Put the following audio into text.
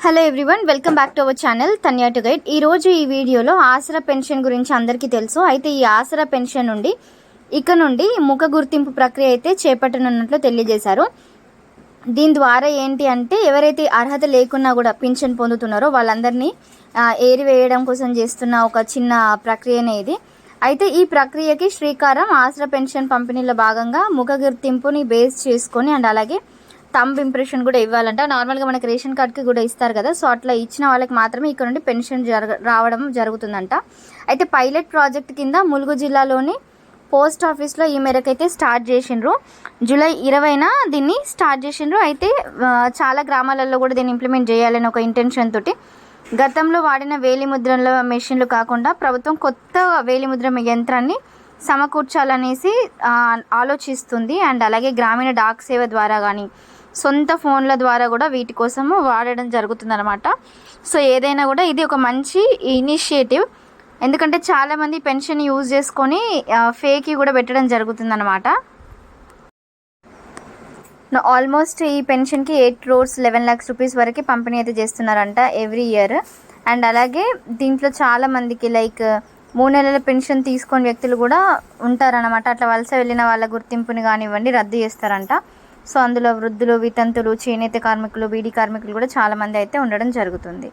Hello everyone welcome back to our channel Tanya to guide ఈరోజు ఈ వీడియోలో ఆసరా pension గురించి అందరికీ తెలుసు. అయితే ఈ ఆసరా పెన్షన్ నుండి ఇక నుండి ముఖ గుర్తింపు ప్రక్రియ అయితే చేపట్టనున్నట్లు తెలియజేశారు. దీని ద్వారా ఏంటి అంటే ఎవరైతే అర్హత లేకున్నా కూడా పింఛన్ పొందుతున్నారో వాళ్ళందరినీ ఏరివేయడం కోసం చేస్తున్న ఒక చిన్న ప్రక్రియనే ఇది. అయితే ఈ ప్రక్రియకి శ్రీకారం ఆసరా పెన్షన్ పంపిణీలో భాగంగా ముఖ గుర్తింపుని బేస్ చేసుకొని అండ్ అలాగే థంబ్ ఇంప్రెషన్ కూడా ఇవ్వాలంట. నార్మల్గా మనకి రేషన్ కార్డ్కి కూడా ఇస్తారు కదా సో అట్లా ఇచ్చిన వాళ్ళకి మాత్రమే ఇక్కడ నుండి పెన్షన్ జరగ రావడం జరుగుతుందంట. అయితే పైలట్ ప్రాజెక్ట్ కింద ములుగు జిల్లాలోని పోస్ట్ ఆఫీస్లో ఈ మేరకు అయితే స్టార్ట్ చేసిండ్రు. జూలై ఇరవైన దీన్ని స్టార్ట్ చేసిండ్రు. అయితే చాలా గ్రామాలలో కూడా దీన్ని ఇంప్లిమెంట్ చేయాలని ఒక ఇంటెన్షన్ తోటి గతంలో వాడిన వేలిముద్రల మెషిన్లు కాకుండా ప్రభుత్వం కొత్త వేలిముద్ర యంత్రాన్ని సమకూర్చాలనేసి ఆలోచిస్తుంది. అండ్ అలాగే గ్రామీణ డాక్ సేవ ద్వారా కానీ సొంత ఫోన్ల ద్వారా కూడా వీటి కోసము వాడడం జరుగుతుందన్నమాట. సో ఏదైనా కూడా ఇది ఒక మంచి ఇనిషియేటివ్. ఎందుకంటే చాలామంది పెన్షన్ యూజ్ చేసుకొని ఫేక్ కూడా పెట్టడం జరుగుతుందన్నమాట. ఆల్మోస్ట్ ఈ పెన్షన్కి eight crores eleven lakhs rupees వరకు పంపిణీ అయితే చేస్తున్నారంట ఎవ్రీ ఇయర్. అండ్ అలాగే దీంట్లో చాలామందికి లైక్ మూడు నెలల పెన్షన్ తీసుకొని వ్యక్తులు కూడా ఉంటారనమాట అట్లా వలస వెళ్ళిన వాళ్ళ గుర్తింపుని కానివ్వండి రద్దు చేస్తారంట. సో అందులో వృద్ధులు వితంతులు చేనేత కార్మికులు బీడీ కార్మికులు కూడా చాలామంది అయితే ఉండడం జరుగుతుంది.